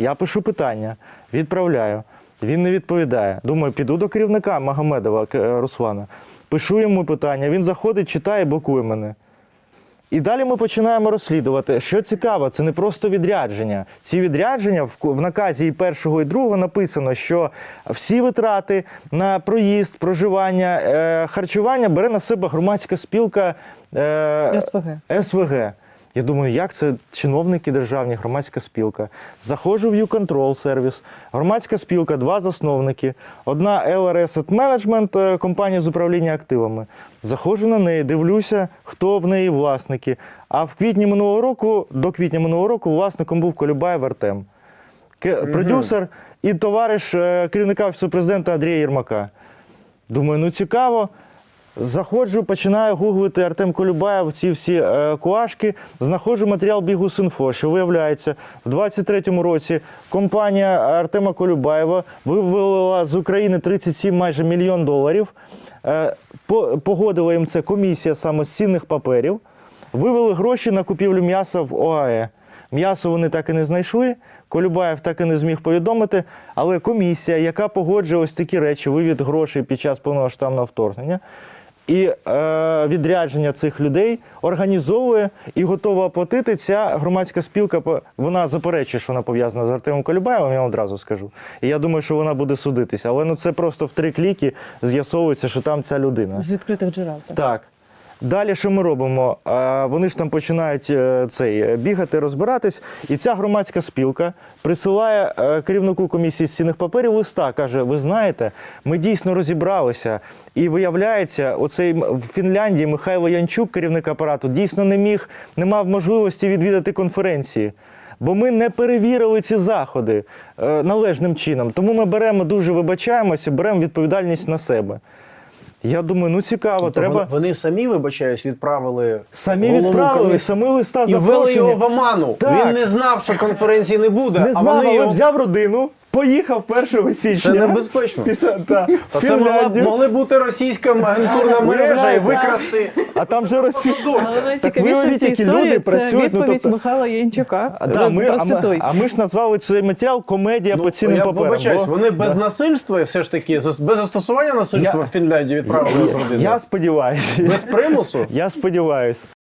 Я пишу питання, відправляю. Він не відповідає. Думаю, піду до керівника Магомедова е, Руслана. Пишу йому питання. Він заходить, читає, блокує мене. І далі ми починаємо розслідувати. Що цікаво, це не просто відрядження. Ці відрядження в, наказі і першого, і другого написано, що всі витрати на проїзд, проживання, е, харчування бере на себе громадська спілка е, СВГ. СВГ. Я думаю, як це чиновники державні, громадська спілка. Заходжу в U-Control сервіс, громадська спілка, два засновники. Одна LR Asset Management, е, компанія з управління активами. Заходжу на неї, дивлюся, хто в неї власники. А в квітні минулого року, до квітня минулого року, власником був Колюбаєв Артем. Продюсер і товариш е, керівника офісу президента Андрія Єрмака. Думаю, ну цікаво. Заходжу, починаю гуглити Артем Колюбаєв, ці всі е, куашки. Знаходжу матеріал Бігус.Інфо, що виявляється, в 23-му році компанія Артема Колюбаєва вивела з України 37 майже мільйон доларів. Е, по- погодила їм це комісія саме з цінних паперів. Вивели гроші на купівлю м'яса в ОАЕ. М'ясо вони так і не знайшли. Колюбаєв так і не зміг повідомити. Але комісія, яка погоджує ось такі речі, вивід грошей під час повномасштабного вторгнення і е, відрядження цих людей організовує і готова оплатити ця громадська спілка. Вона заперечує, що вона пов'язана з Артемом Колюбаєвим, я одразу скажу. І я думаю, що вона буде судитися. Але ну це просто в три кліки з'ясовується, що там ця людина. З відкритих джерел. так. Так. Далі що ми робимо? Вони ж там починають е, цей е, бігати, розбиратись, і ця громадська спілка присилає е, керівнику комісії з цінних паперів листа. каже: Ви знаєте, ми дійсно розібралися. І виявляється, оцей в Фінляндії Михайло Янчук, керівник апарату, дійсно не міг, не мав можливості відвідати конференції. Бо ми не перевірили ці заходи належним чином. Тому ми беремо дуже вибачаємося, беремо відповідальність на себе. Я думаю, ну цікаво, Тобто треба. вони- Вони самі, вибачаюсь, відправили Самі голову відправили, комісії самі листа і ввели його в оману. Так. Він не знав, що конференції не буде, Не а знав, вони але його... взяв родину, поїхав 1 січня. Це небезпечно. Після, та, це могла, могли бути російська агентурна мережа і викрасти. А там же Росія. Але найцікавіше в виявіть, цій які історії люди це працюють, ну, відповідь тобто- Михайла Янчука. А, да, ми, а, ми, а ми ж назвали цей матеріал комедія по цінним Ну, я паперам. вибачаюсь, бо- вони без насильства і все ж таки зас- без застосування насильства Я- в Фінляндії відправили з родиною. Я сподіваюся. Без примусу. Я сподіваюся.